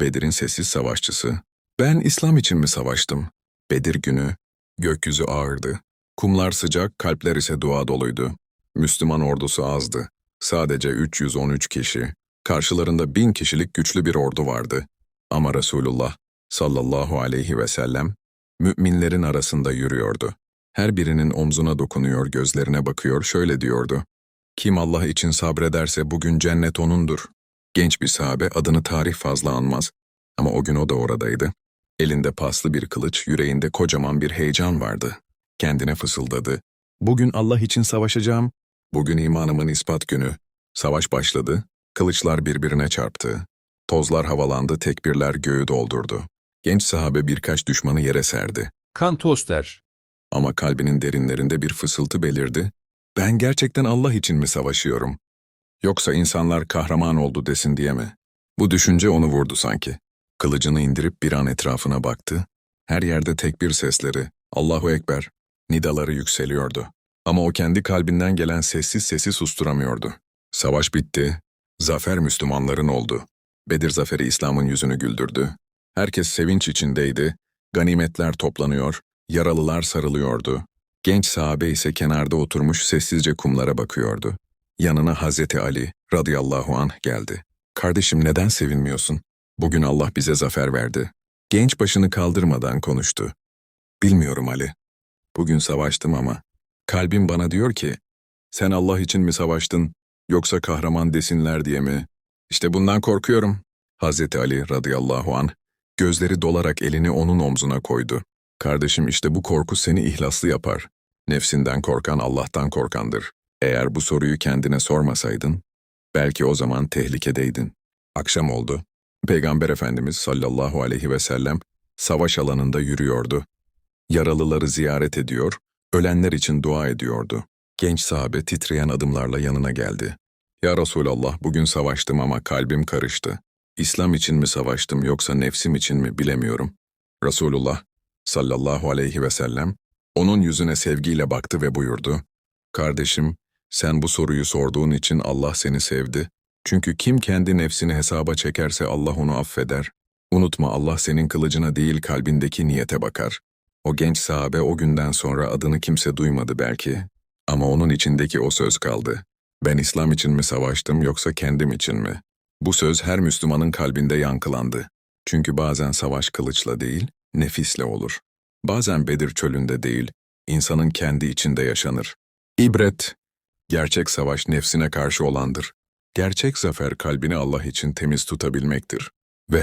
Bedir'in sessiz savaşçısı. Ben İslam için mi savaştım? Bedir günü. Gökyüzü ağırdı. Kumlar sıcak, kalpler ise dua doluydu. Müslüman ordusu azdı. Sadece 313 kişi. Karşılarında bin kişilik güçlü bir ordu vardı. Ama Resulullah sallallahu aleyhi ve sellem müminlerin arasında yürüyordu. Her birinin omzuna dokunuyor, gözlerine bakıyor, şöyle diyordu. Kim Allah için sabrederse bugün cennet onundur. Genç bir sahabe adını tarih fazla anmaz. Ama o gün o da oradaydı. Elinde paslı bir kılıç, yüreğinde kocaman bir heyecan vardı. Kendine fısıldadı. Bugün Allah için savaşacağım. Bugün imanımın ispat günü. Savaş başladı. Kılıçlar birbirine çarptı. Tozlar havalandı, tekbirler göğü doldurdu. Genç sahabe birkaç düşmanı yere serdi. Kan toster. Ama kalbinin derinlerinde bir fısıltı belirdi. Ben gerçekten Allah için mi savaşıyorum? Yoksa insanlar kahraman oldu desin diye mi? Bu düşünce onu vurdu sanki. Kılıcını indirip bir an etrafına baktı. Her yerde tekbir sesleri, Allahu Ekber, nidaları yükseliyordu. Ama o kendi kalbinden gelen sessiz sesi susturamıyordu. Savaş bitti. Zafer Müslümanların oldu. Bedir zaferi İslam'ın yüzünü güldürdü. Herkes sevinç içindeydi. Ganimetler toplanıyor, yaralılar sarılıyordu. Genç sahabe ise kenarda oturmuş sessizce kumlara bakıyordu. Yanına Hazreti Ali radıyallahu anh geldi. Kardeşim neden sevinmiyorsun? Bugün Allah bize zafer verdi. Genç başını kaldırmadan konuştu. Bilmiyorum Ali. Bugün savaştım ama kalbim bana diyor ki sen Allah için mi savaştın yoksa kahraman desinler diye mi? İşte bundan korkuyorum. Hazreti Ali radıyallahu anh gözleri dolarak elini onun omzuna koydu. Kardeşim işte bu korku seni ihlaslı yapar. Nefsinden korkan Allah'tan korkandır. Eğer bu soruyu kendine sormasaydın, belki o zaman tehlikedeydin. Akşam oldu. Peygamber Efendimiz sallallahu aleyhi ve sellem savaş alanında yürüyordu. Yaralıları ziyaret ediyor, ölenler için dua ediyordu. Genç sahabe titreyen adımlarla yanına geldi. Ya Resulallah bugün savaştım ama kalbim karıştı. İslam için mi savaştım yoksa nefsim için mi bilemiyorum. Resulullah sallallahu aleyhi ve sellem onun yüzüne sevgiyle baktı ve buyurdu. Kardeşim, sen bu soruyu sorduğun için Allah seni sevdi. Çünkü kim kendi nefsini hesaba çekerse Allah onu affeder. Unutma Allah senin kılıcına değil kalbindeki niyete bakar. O genç sahabe o günden sonra adını kimse duymadı belki. Ama onun içindeki o söz kaldı. Ben İslam için mi savaştım yoksa kendim için mi? Bu söz her Müslümanın kalbinde yankılandı. Çünkü bazen savaş kılıçla değil, nefisle olur. Bazen Bedir çölünde değil, insanın kendi içinde yaşanır. İbret, gerçek savaş nefsine karşı olandır. Gerçek zafer kalbini Allah için temiz tutabilmektir. Ve